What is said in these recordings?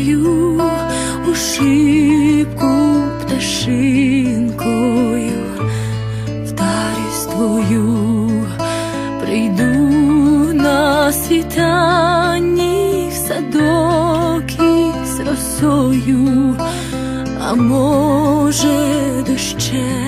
повернусь у шибку пташинкою, старість твою прийду на світанні в садок із росою, а може дощем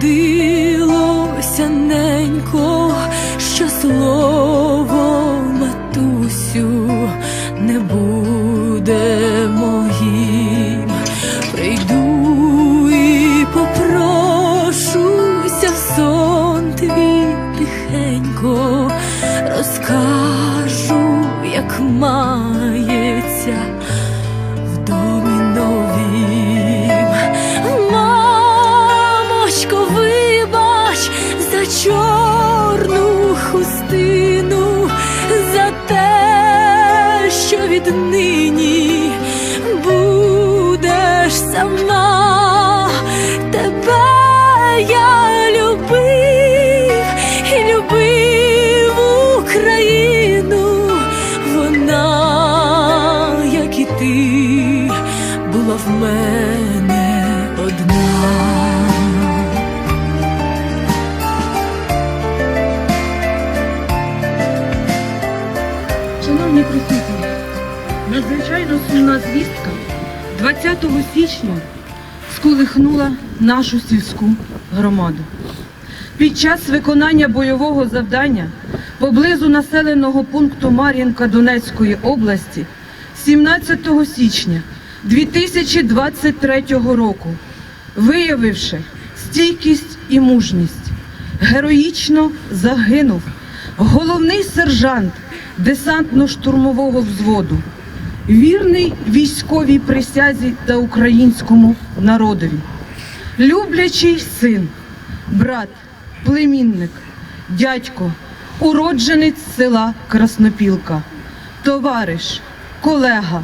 так судилося ненько, що слово за Шановні присутні, надзвичайно сумна звістка 20 січня сколихнула нашу сільську громаду. Під час виконання бойового завдання поблизу населеного пункту Мар'їнка Донецької області 17 січня 2023 року, виявивши стійкість і мужність, героїчно загинув головний сержант десантно-штурмового взводу, вірний військовій присязі та українському народові, люблячий син, брат, племінник, дядько, уродженець села Краснопілка, товариш, колега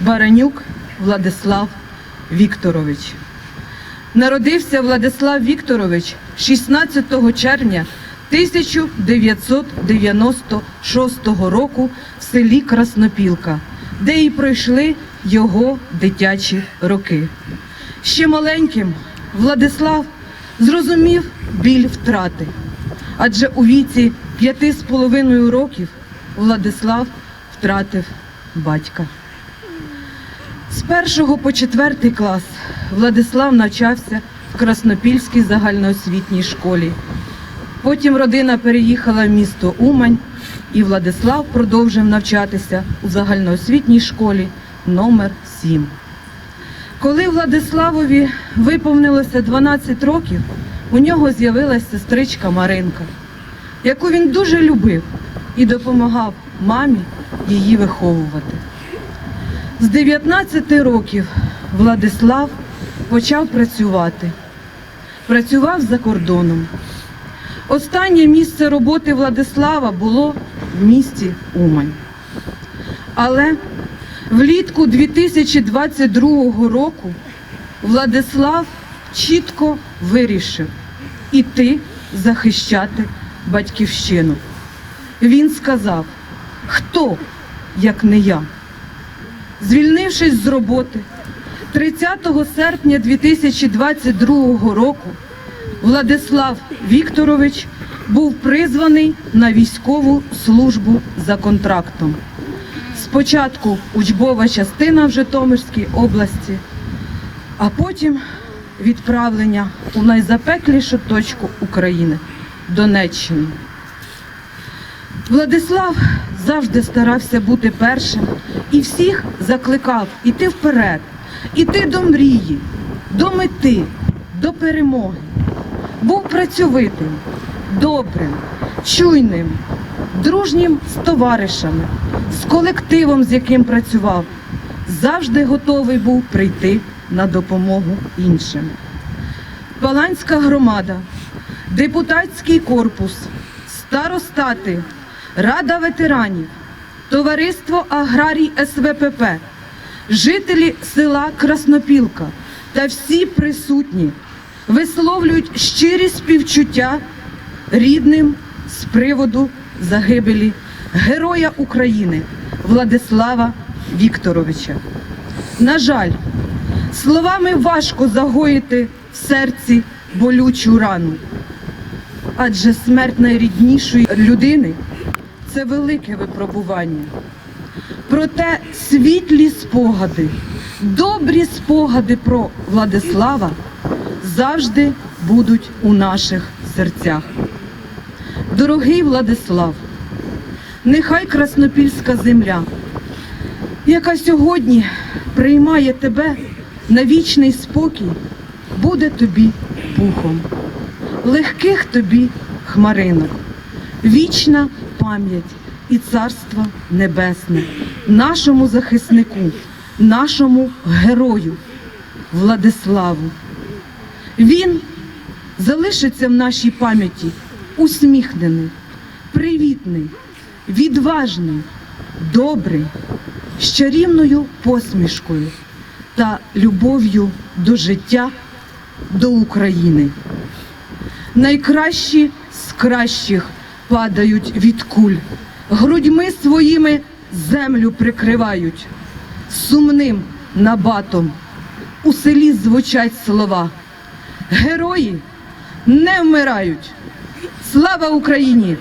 Баранюк Владислав Вікторович. Народився Владислав Вікторович 16 червня 1996 року в селі Краснопілка, де і пройшли його дитячі роки. Ще маленьким Владислав зрозумів біль втрати, адже у віці п'яти з половиною років Владислав втратив батька. З першого по четвертий клас Владислав навчався в Краснопільській загальноосвітній школі. Потім родина переїхала в місто Умань, і Владислав продовжив навчатися у загальноосвітній школі номер 7. Коли Владиславові виповнилося 12 років, у нього з'явилася сестричка Маринка, яку він дуже любив і допомагав мамі її виховувати. З 19 років Владислав почав працювати. Працював за кордоном. Останнє місце роботи Владислава було в місті Умань. Але влітку 2022 року Владислав чітко вирішив іти захищати батьківщину. Він сказав, хто, як не я. Звільнившись з роботи 30 серпня 2022 року, Владислав Вікторович був призваний на військову службу за контрактом. Спочатку учбова частина в Житомирській області, а потім відправлення у найзапеклішу точку України Донеччину. Владислав завжди старався бути першим і всіх закликав іти вперед, іти до мрії, до мети, до перемоги. Був працьовитим, добрим, чуйним, дружнім з товаришами, з колективом, з яким працював, завжди готовий був прийти на допомогу іншим. Паланська громада, депутатський корпус, старостати, рада ветеранів, товариство Аграрій СВПП, жителі села Краснопілка та всі присутні висловлюють щирі співчуття рідним з приводу загибелі Героя України Владислава Вікторовича. На жаль, словами важко загоїти в серці болючу рану, адже смерть найріднішої людини це велике випробування. Проте світлі спогади, добрі спогади про Владислава завжди будуть у наших серцях. Дорогий Владислав, нехай Краснопільська земля, яка сьогодні приймає тебе на вічний спокій, буде тобі пухом, легких тобі хмаринок, вічна пам'ять і царство небесне, нашому захиснику, нашому герою Владиславу. Він залишиться в нашій пам'яті усміхнений, привітний, відважний, добрий, з чарівною посмішкою та любов'ю до життя, до України. Найкращі з кращих падають від куль, грудьми своїми землю прикривають, сумним набатом у селі звучать слова. Герої не вмирають. Слава Україні!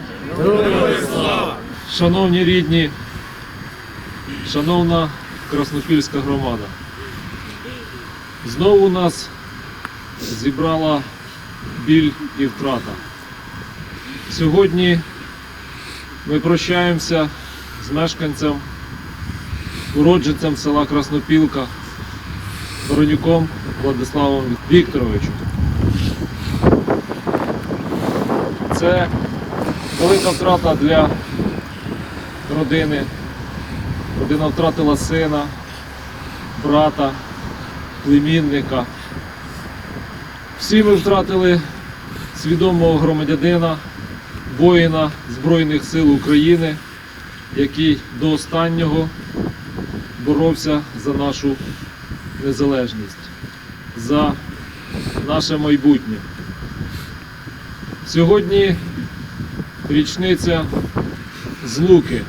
Шановні рідні, шановна Краснопільська громада, знову нас зібрала біль і втрата. Сьогодні ми прощаємося з мешканцем, уродженцем села Краснопілка, Воронюком Владиславом Вікторовичем. Це велика втрата для родини. Родина втратила сина, брата, племінника. Всі ми втратили свідомого громадянина, воїна Збройних сил України, який до останнього боровся за нашу незалежність, за наше майбутнє. Сьогодні річниця злуки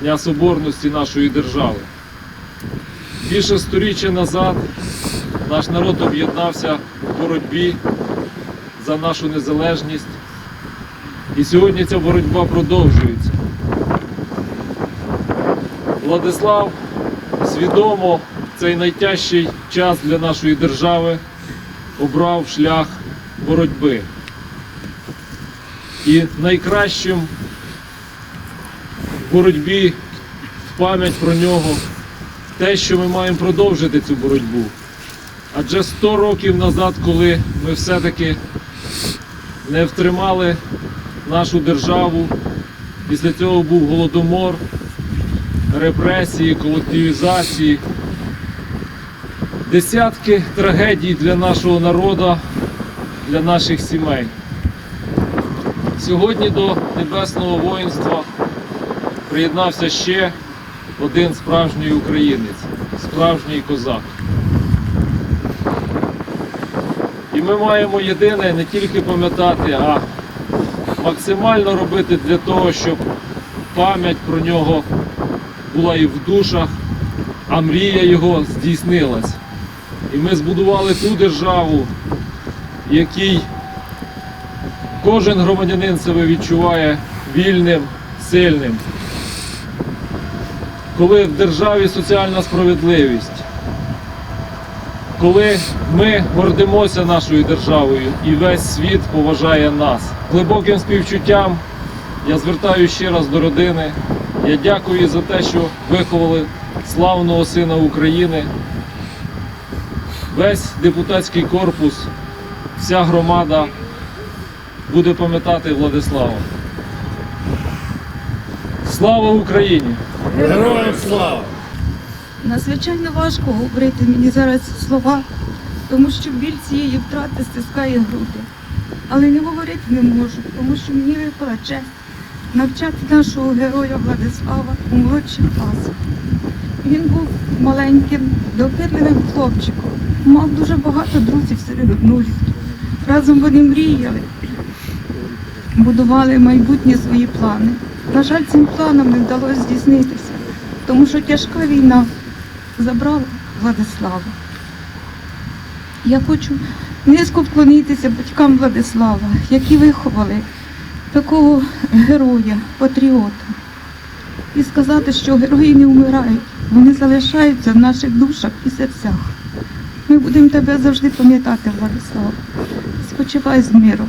Дня Соборності нашої держави. Більше сторіччя назад наш народ об'єднався в боротьбі за нашу незалежність. І сьогодні ця боротьба продовжується. Владислав свідомо цей найтяжчий час для нашої держави обрав шлях боротьби. І найкращим в боротьбі в пам'ять про нього те, що ми маємо продовжити цю боротьбу. Адже 100 років назад, коли ми все-таки не втримали нашу державу, після цього був голодомор, репресії, колективізації, десятки трагедій для нашого народу, для наших сімей. Сьогодні до небесного воїнства приєднався ще один справжній українець, справжній козак. І ми маємо єдине не тільки пам'ятати, а максимально робити для того, щоб пам'ять про нього була і в душах, а мрія його здійснилась. І ми збудували ту державу, якій кожен громадянин себе відчуває вільним, сильним. Коли в державі соціальна справедливість, коли ми гордимося нашою державою і весь світ поважає нас. Глибоким співчуттям я звертаюся ще раз до родини, Я дякую за те, що виховали славного сина України. Весь депутатський корпус, вся громада буде пам'ятати Владислава. Слава Україні! Героям слава! Надзвичайно важко говорити мені зараз ці слова, тому що біль цієї втрати стискає груди. Але не говорити не можу, тому що мені випала честь навчати нашого героя Владислава у молодших класах. Він був маленьким, допитливим хлопчиком, мав дуже багато друзів серед однолітків. Разом вони мріяли, будували майбутні свої плани. На жаль, цим планам не вдалося здійснитися, тому що тяжка війна забрала Владислава. Я хочу низько вклонитися батькам Владислава, які виховали такого героя, патріота. І сказати, що герої не вмирають, вони залишаються в наших душах і серцях. Ми будемо тебе завжди пам'ятати, Владислав. Спочивай з миром.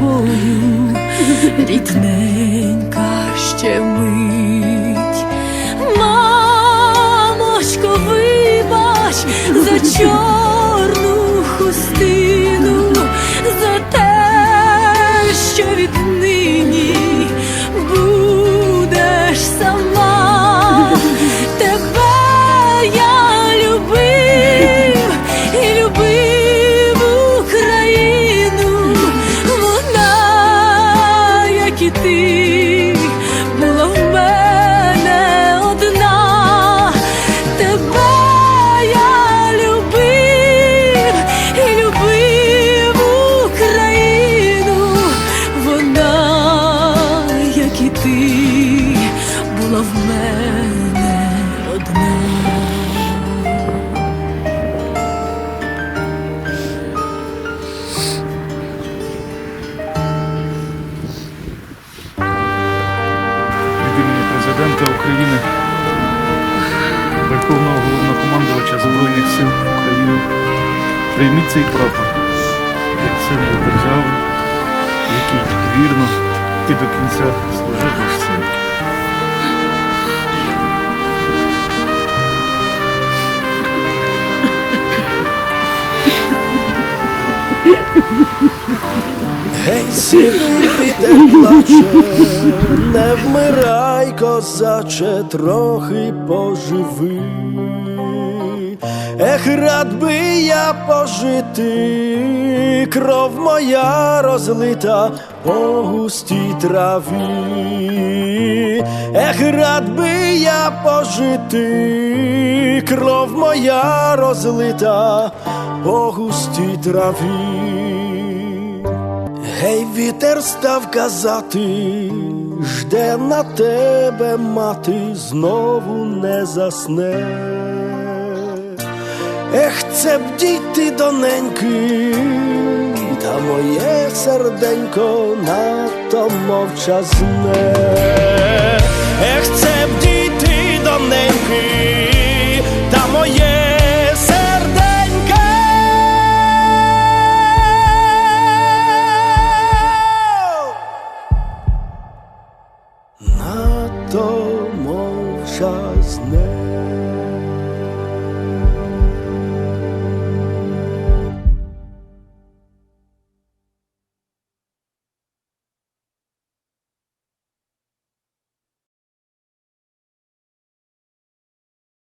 Тобою рідненька ще мить. Мамочко, вибач за чорну Гей, сивий вітер плаче, не вмирай, козаче, трохи поживи. Ех, рад би я пожити, кров моя розлита по густій траві. Ех, рад би я пожити, кров моя розлита по густій траві. Гей, вітер став казати, жде на тебе мати, знову не засне. Ех, це б діти доненьки, та моє серденько надто мовчазне. Ех, це б діти доненьки,